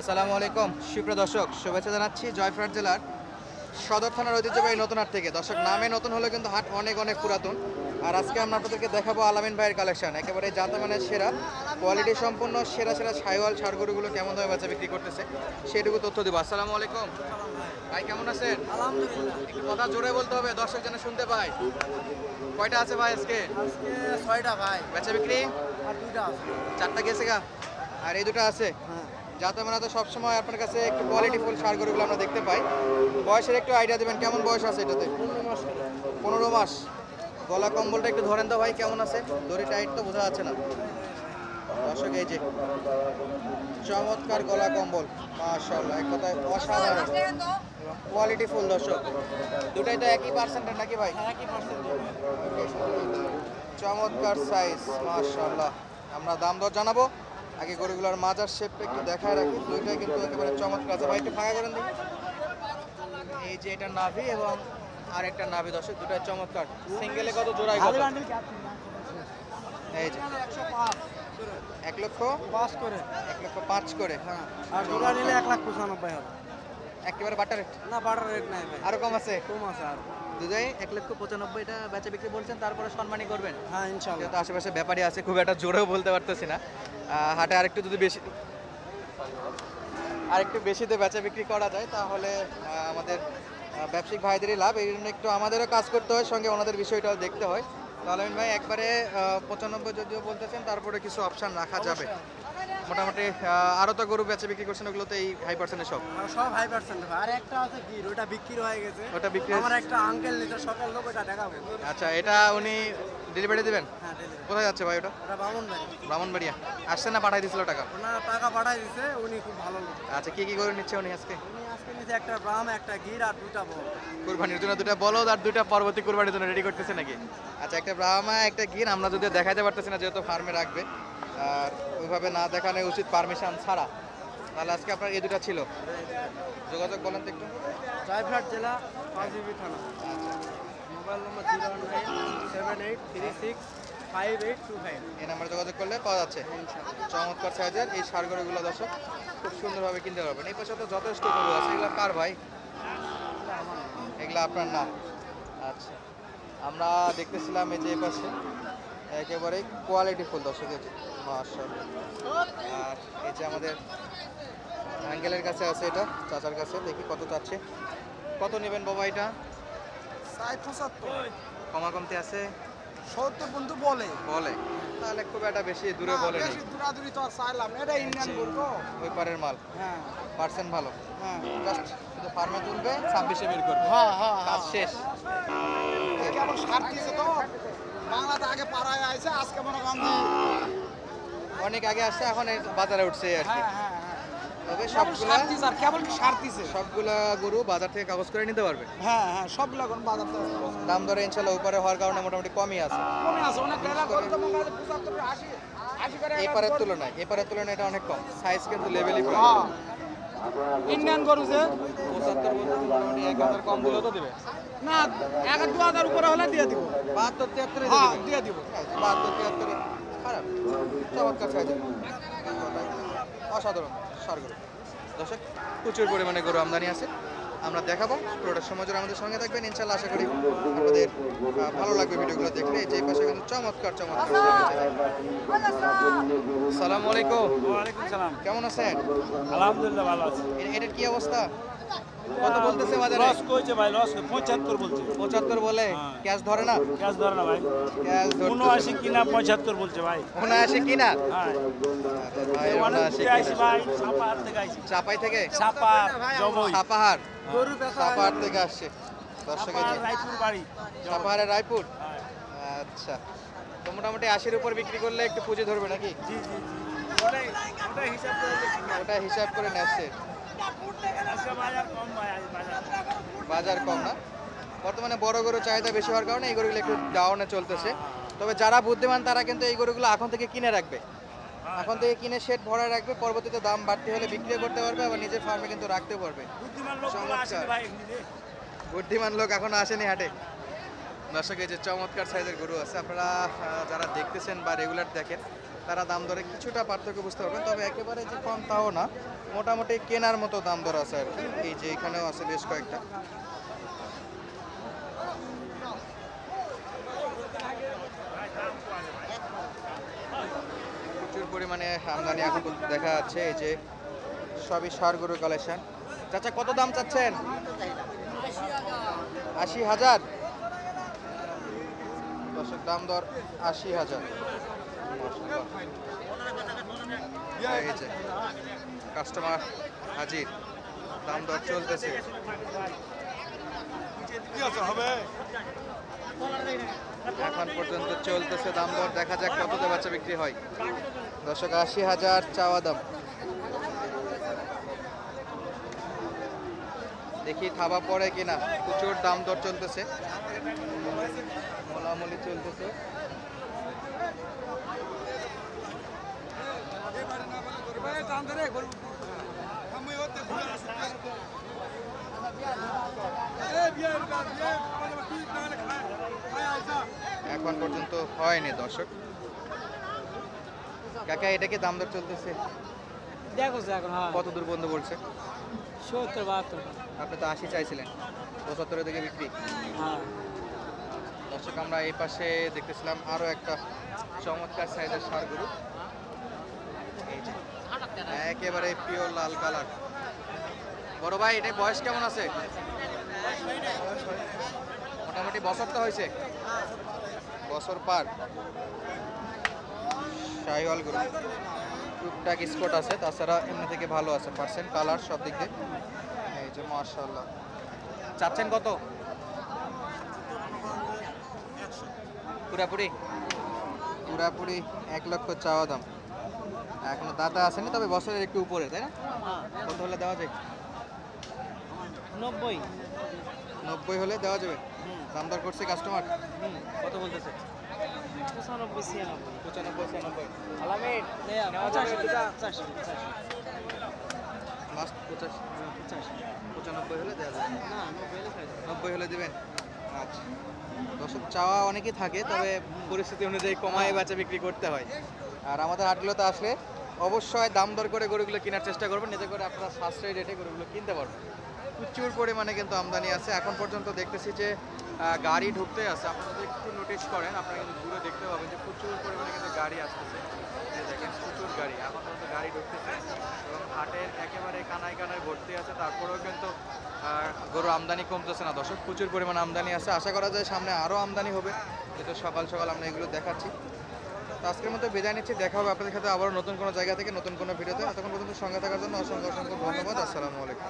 আসসালামু আলাইকুম। সুপ্রিয় দর্শক শুভেচ্ছা জানাচ্ছি জয়পুরহাট জেলার সদর থানার ঐতিহ্যবাহী নতুন হাট থেকে। দর্শক নামে নতুন হলেও কিন্তু হাট অনেক অনেক পুরাতন। আর আজকে আমরা আপনাদেরকে দেখাবো আলামিন ভাইয়ের কালেকশন। একেবারে জানতে মানে সেরা কোয়ালিটি সম্পূর্ণ সেরা সেরা ছাইওয়াল সারগরুগুলো কেমন দামে বাচ্চা বিক্রি করতেছে সেটুকু তথ্য দেবো। আসসালামু আলাইকুম। ভাই কেমন আছেন? আলহামদুলিল্লাহ। একটু কথা জোরে বলতে হবে দর্শক যেন শুনতে পায়। কয়টা আছে ভাই আজকে? আজকে ছয়টা ভাই। বেচা বিক্রি? আর দুইটা আছে। চারটা গেছে গা? আর এই দুটো আছে? হ্যাঁ। যাতে আমরা তো সবসময় আপনার কাছে একটু কোয়ালিটি ফুল সার গরুগুলো আমরা দেখতে পাই। বয়সের একটু আইডিয়া দেবেন কেমন বয়স আছে এটাতে? পনেরো মাস। গলা কম্বলটা একটু ধরেন তো ভাই কেমন আছে? দড়ি টাইট তো বোঝা যাচ্ছে না। দর্শক এই যে চমৎকার গলা কম্বল মাশাআল্লাহ এক কথায় অসাধারণ। কোয়ালিটি ফুল দর্শক। দুটাই তো একই পার্সেন্টের নাকি ভাই? পার্সেন্ট চমৎকার সাইজ মাশাআল্লাহ। আমরা দাম দর জানাব। আগে গরুগুলোর মাজার শেপটা একটু দেখায় রাখি। দুইটাই কিন্তু একেবারে চমৎকার আছে। ভাই একটু ফাঁকা করেন দিই এই যে এটা নাভি এবং আর একটা নাভি দর্শক দুটাই চমৎকার। সিঙ্গেলে কত জোড়ায় কত এই যে। এক লক্ষ? পাঁচ করে। এক লক্ষ পাঁচ করে। হ্যাঁ। আর জোড়া নিলে এক লাখ পঁচানব্বই হবে একেবারে বাটার রেট না বাটার রেট নাই ভাই। আরও কম আছে? কম আছে আর। দুটাই এক লক্ষ পঁচানব্বইটা বেচা বিক্রি বলছেন তারপরে সম্মানই করবেন। হ্যাঁ ইনশাল্লাহ। যেহেতু আশেপাশে ব্যাপারই আছে খুব একটা জোরেও বলতে পারতেছি না। হাটে আরেকটু যদি বেশি আরেকটু বেশিতে বেচা বিক্রি করা যায় তাহলে আমাদের ব্যবসায়িক ভাইদেরই লাভ। এই জন্য একটু আমাদেরও কাজ করতে হয় সঙ্গে ওনাদের বিষয়টাও দেখতে হয়। তাহলে ভাই একবারে পঁচানব্বই যদিও বলতেছেন তারপরে কিছু অপশন রাখা যাবে। মোটামুটি আরও তো গরু বেচা বিক্রি করছেন ওগুলো তো এই হাই পার্সেন্টের সব? আর সব হাই পার্সেন্ট আর একটা আছে কি ওটা বিক্রি হয়ে গেছে। ওটা বিক্রি আমার একটা আঙ্কেল নিতে সকাল লোক ওটা দেখাবো। আচ্ছা এটা উনি ডেলিভারি দেবেন? হ্যাঁ কোথায় যাচ্ছে ভাই ওটা? ব্রাহ্মণবাড়িয়া আসছে না পাঠাই দিছিল টাকা? ওনার টাকা পাঠাই দিছে উনি খুব ভালো লোক। আচ্ছা কি কি করে নিচ্ছে উনি আজকে? উনি আজকে নিচে একটা ব্রাম একটা গির আর দুটা বল। কুরবানির জন্য দুটা বলদ আর দুটা পরবর্তী কুরবানির জন্য রেডি করতেছে নাকি? আচ্ছা একটা ব্রাহ্মা একটা গির আমরা যদিও দেখাতে পারতেছি না যেহেতু ফার্মে রাখবে। আর ওইভাবে না দেখানো উচিত পারমিশন ছাড়া। তাহলে আজকে আপনার এই দুটা ছিল। যোগাযোগ বলেন তো একটু। জয়ফ্রাট জেলা পাঁচবিবি থানা। Mobile number zero seven eight three six five eight two five. এই নাম্বারে যোগাযোগ করলে পাওয়া যাচ্ছে। চমৎকার সাইজের এই সারগরগুলো দর্শক খুব সুন্দরভাবে কিনতে পারবেন। এই পাশে তো যথেষ্ট গরু আছে। এগুলো কার ভাই? এগুলো আপনার না আচ্ছা। আমরা দেখতেছিলাম এই যে পাশে। একেবারে কোয়ালিটি ফুল দর্শক মাশাআল্লাহ। আর এই যে আমাদের অ্যাঙ্গেলের কাছে আছে এটা চাচার কাছে দেখি কত চাচ্ছে। কত নেবেন বাবা এটা? কমা কমতে আছে? সত্তর বন্ধু বলে। বলে। তাহলে খুব একটা বেশি দূরে বলে নেই দূরাদূরি তো আর চাইলাম এটা ইন্ডিয়ান বলব ওই পারের মাল। হ্যাঁ। পার্সেন্ট ভালো। হ্যাঁ। জাস্ট শুধু ফার্মে তুলবে ছাব্বিশে বের করবে। হ্যাঁ হ্যাঁ কাজ শেষ। কেমন সার দিছে তো। বাংলাতে আগে পাড়ায় আইছে আজকে মনে করেন অনেক আগে আসছে এখন এই বাজারে উঠছে আর কি। হ্যাঁ হ্যাঁ তবে কেবল সবগুলা আর কেবল সার দিছে সবগুলা গরু বাজার থেকে কাগজ করে নিতে পারবে। হ্যাঁ হ্যাঁ সবগুলো এখন বাজার থেকে দাম দরে ইনশাল্লাহ উপরে হওয়ার কারণে মোটামুটি কমই আছে। কমে আছে অনেক টাকা করে তো মনে হয় পঁচাত্তর আশি আশি করে এপারের তুলনায় এপারের তুলনায় এটা অনেক কম। সাইজ কিন্তু লেভেলই হ্যাঁ। ইন্ডিয়ান গরু যে পঁচাত্তর বলতে মোটামুটি এক হাজার কম দিলেও তো দেবে। না এক দু হাজার উপরে হলে দিয়ে দিব। বাহাত্তর তিয়াত্তরে হ্যাঁ দিয়ে দিব। বাহাত্তর তিয়াত্তরে। খারাপ। চমৎকার অসাধারণ। সার গরু দর্শক প্রচুর পরিমাণে গরু আমদানি আছে। আমরা দেখাবো। পুরোটা সময় আমাদের সঙ্গে থাকবেন। ইনশাল্লাহ আশা করি আমাদের ভালো লাগবে ভিডিওগুলো দেখলে। যে পাশে কিন্তু চমৎকার চমৎকার সালাম আলাইকুম। ওয়ালাইকুম সালাম। কেমন আছেন? আলহামদুলিল্লাহ ভালো আছে। এটার কি অবস্থা? কত বলতেছে বাজারে? লস কইছে ভাই লস পঁচাত্তর বলছে। পঁচাত্তর বলে? হ্যাঁ। ক্যাশ ধরে না? ক্যাশ ধরে না ভাই। ক্যাশ উনআশি কিনা পঁচাত্তর বলছে ভাই। উনআশি কিনা? হ্যাঁ। ভাই অনেক উনআশি দূরে আইছি কিনা ভাই সাপাহার থেকে আইছি। চাপাই থেকে? সাপাহার জবই। সাপাহার? গরু সাপাহার থেকে আসছে। দর্শক রায়পুর বাড়ি সাপাহারের রায়পুর? হ্যাঁ। আচ্ছা। তো মোটামুটি আশির উপর বিক্রি করলে একটু পুঁজি ধরবে নাকি? জি জি জি। ওটাই হিসাব করে ওটা হিসাব করে বাজার কম ভাই বাজার কম না। বর্তমানে বড় গরু চাহিদা বেশি হওয়ার কারণে এই গরুগুলো একটু ডাউনে চলতেছে। তবে যারা বুদ্ধিমান তারা কিন্তু এই গরুগুলো এখন থেকে কিনে রাখবে। এখন থেকে কিনে শেড ভরা রাখবে পরবর্তীতে দাম বাড়তে হলে বিক্রি করতে পারবে আবার নিজের ফার্মে কিন্তু রাখতে পারবে। বুদ্ধিমান লোক এখনও আসেনি হাটে। দর্শক এই যে চমৎকার সাইজের গরু আছে আপনারা যারা দেখতেছেন বা রেগুলার দেখেন তারা দাম দরে কিছুটা পার্থক্য বুঝতে পারবেন, তবে একেবারে যে কম তাও না, মোটামুটি কেনার মতো দাম দর আছে আর কি। এই যে এখানেও আছে বেশ কয়েকটা। প্রচুর পরিমাণে আমদানি এখন দেখা যাচ্ছে, এই যে সবই সার গরু কালেকশন চাচা, কত দাম চাচ্ছেন? আশি হাজার? দর্শক, দাম দর আশি হাজার। কাস্টমার হাজির। দাম দর চলতেছে। এখন পর্যন্ত চলতেছে দাম দর। দেখা যাক কততে বাচ্চা বিক্রি হয়। দর্শক আশি হাজার চাওয়া দাম। দেখি থাবা পড়ে কিনা। প্রচুর দাম দর চলতেছে। মোলামুলি চলতেছে। এখন পর্যন্ত হয়নি দর্শক। কাকা এটা কি দাম দর চলতেছে? দেখো এখন কত দূর পর্যন্ত বলছে? সত্তর বাহাত্তর। আপনি তো আশি চাইছিলেন। পঁচাত্তরের দিকে বিক্রি। হ্যাঁ। দর্শক আমরা এই পাশে দেখতেছিলাম আরও একটা চমৎকার সাইজের সার গরু। এই যে, একেবারে পিওর লাল কালার বড় ভাই এটা বয়স কেমন আছে? মোটামুটি বছর তো হয়েছে। বছর পার। শাহিওয়াল গরু টুকটাক স্পট আছে, তাছাড়া এমনি থেকে ভালো আছে। পার্সেন্ট কালার সব দিক দিয়ে। এই যে মার্শাল্লাহ চাচ্ছেন কত? পুরাপুরি? পুরাপুরি এক লক্ষ চাওয়া দাম। এখনও দাদা আসেনি তবে বছরের একটু উপরে তাই না? কত হলে দেওয়া যায়? নব্বই। নব্বই হলে দেওয়া যাবে? দাম দর করছে কাস্টমার কত বলতেছে? পঁচানব্বই ছিয়ানব্বই। ছিয়ানব্বই। পঁচাশি লাস্ট পঁচানব্বই হলে দেওয়া যাবে? নব্বই হলে খাই যাবে। নব্বই হলে দেবেন? আচ্ছা। দর্শক চাওয়া অনেকই থাকে তবে পরিস্থিতি অনুযায়ী কমায় বেচা বিক্রি করতে হয়। আর আমাদের হাটগুলোতে আসলে অবশ্যই দাম দর করে গরুগুলো কেনার চেষ্টা করবেন, এতে করে আপনারা সাশ্রয়ী রেটে গরুগুলো কিনতে পারবেন। প্রচুর পরিমাণে কিন্তু আমদানি আছে। এখন পর্যন্ত দেখতেছি যে গাড়ি ঢুকতে আছে। আপনারা যদি একটু নোটিশ করেন, আপনারা কিন্তু দূরে দেখতে পাবেন যে প্রচুর পরিমাণে কিন্তু গাড়ি আসতেছে। দেখেন, প্রচুর গাড়ি। এখন পর্যন্ত গাড়ি ঢুকতেছে এবং হাটের একেবারে কানায় কানায় ভর্তি আছে। তারপরেও কিন্তু গরু আমদানি কমতেছে না। দর্শক, প্রচুর পরিমাণ আমদানি আছে। আশা করা যায় সামনে আরও আমদানি হবে। যেহেতু সকাল সকাল আমরা এগুলো দেখাচ্ছি। তো আজকের মতো বিদায় নিচ্ছি। দেখা হবে আপনাদের সাথে আবার নতুন কোনো জায়গা থেকে, নতুন কোনো ভিডিওতে। এতক্ষণ পর্যন্ত সঙ্গে থাকার জন্য অসংখ্য অসংখ্য ধন্যবাদ। আসসালামু আলাইকুম।